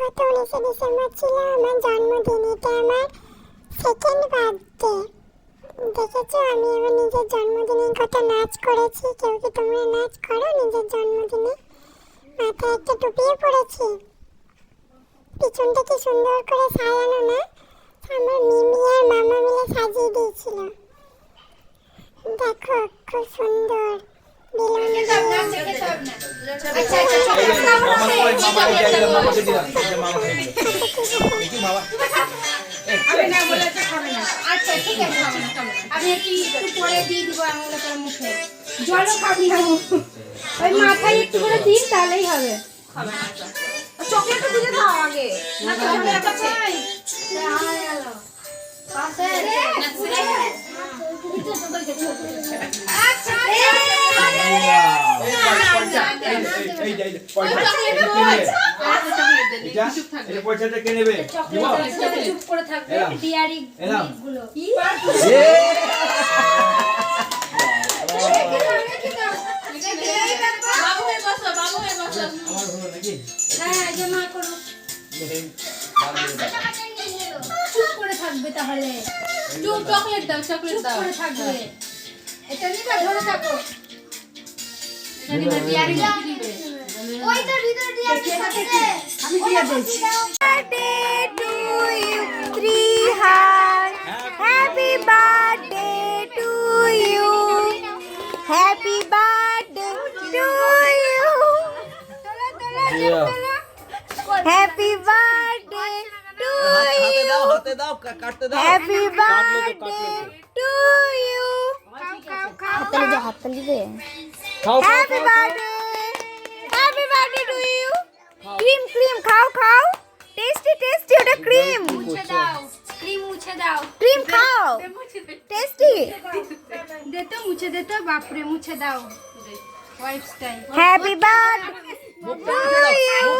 গত উনিশে ডিসেম্বর ছিল আমার জন্মদিন এটা আমার সেকেন্ড বার্থডে দেখেছ, আমি আমার নিজের জন্মদিনে কত নাচ করেছি। কেউ কি তোমরা নাচ করো নিজের জন্মদিনে? মাথায় একটা টুপিয়ে পড়েছি পিছনটা কি সুন্দর করে সাজানো না? আমার মিমি আর মামা মিলে সাজিয়ে দিয়েছিল। দেখো, খুব সুন্দর। বেলুন দিয়ে না না আচ্ছা না না জলও খাবি না। ওই মাথায় একটু করে দিন তাহলেই হবে। চকলেটটা দিলে দাও আগে। না চকলেট আছে আচ্ছা পয়সাটা কে নেবে। চুপ করে থাকবে ডিয়ারি গুলো। আমার হলো নাকি হ্যাঁ জমা করো চুপ করে থাকবে তাহলে চুপ চকলেট দাও চকলেট চুপ দাও করে থাকবে। এটা নিবে ধরে থাকো। এটা নিবে বিয়ারি দিবে ওইটার ভিতরে দিয়ে আমি দিয়ে দিচ্ছি birthday to you, three hearts. Happy birthday to you. Happy birthday to you. Happy birthday to you. হাতে দাও কাটতে দাও Happy birthday to you. হাততালি দে হাততালি দে খাও happy birthday happy birthday to you cream cream খাও। খাও টেস্টি টেস্টি ওটা ক্রিম মুছে দাও ক্রিম মুছে দাও। ক্রিম খাও। টেস্টি দে তো মুছে দে তো বাপরে মুছে দাও। Wife style happy birthday to you